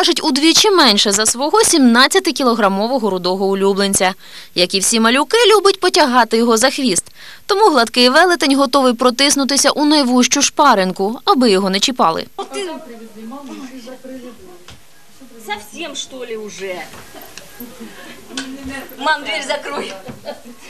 важить удвічі менше за свого 17-кілограмового рудого улюбленця. Як і всі малюки, любить потягати його за хвіст. Тому гладкий велетень готовий протиснутися у найвужчу шпаринку, аби його не чіпали. Совсем що ли уже? Мам, дверь закрой.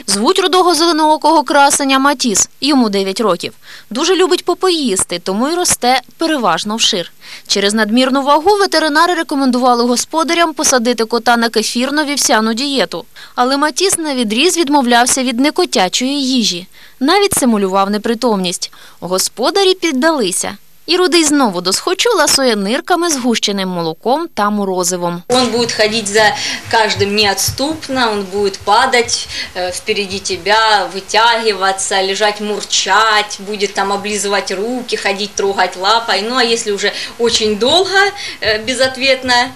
Звуть рудого зеленоокого красеня Матіс. Йому 9 років. Дуже любить попоїсти, тому й росте переважно вшир. Через надмірну вагу ветеринари рекомендували господарям посадити кота на кефірно-вівсяну дієту. Але Матіс на відріз відмовлявся від некотячої їжі. Навіть симулював непритомність. Господарі піддалися. І рудий знову досхочу ласує нирками з гущеним молоком та морозивом. Он будет ходить за каждым неотступно, он будет падать э, впереди тебя, вытягиваться, лежать, мурчать, будет там облизывать руки, ходить, трогать лапой. Ну а если уже очень долго э, безответная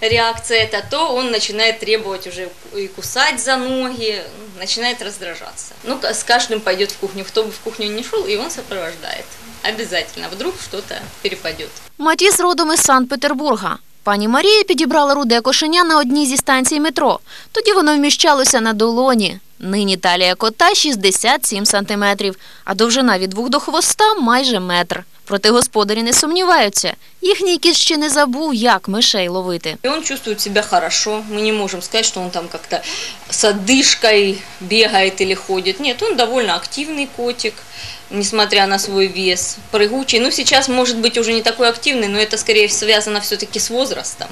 реакция это, то он начинает требовать уже и кусать за ноги, начинает раздражаться. Ну, с каждым пойдет в кухню, кто бы в кухню не шел, и он сопровождает. Обязательно, вдруг что-то перепадет. Матіс родом із Санкт-Петербурга. Пані Марія підібрала руде кошеня на одній зі станцій метро. Тоді воно вміщалося на долоні. Нині талія кота 67 сантиметрів, а довжина від вух до хвоста майже метр. Проте господарі не сумніваються. Їхній кіт ще не забув, як мишей ловити. И он чувствует себя хорошо. Мы не можем сказать, что он там как-то с одышкой бегает или ходит. Нет, он довольно активный котик, несмотря на свой вес. Прыгучий. Ну, сейчас, может быть, уже не такой активный, но это скорее связано все-таки с возрастом.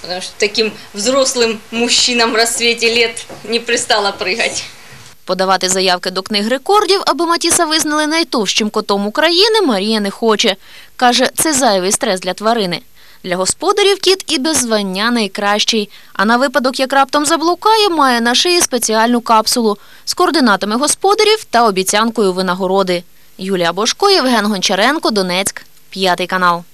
Потому что таким взрослым мужчинам в расцвете лет не пристало прыгать. Подавати заявки до книг рекордів, аби Матіса визнали найтовщим котом України, Марія не хоче. Каже, це зайвий стрес для тварини. Для господарів кіт і без звання найкращий. А на випадок, як раптом заблукає, має на шиї спеціальну капсулу з координатами господарів та обіцянкою винагороди. Юлія Бошко, Євген Гончаренко, Донецьк, п'ятий канал.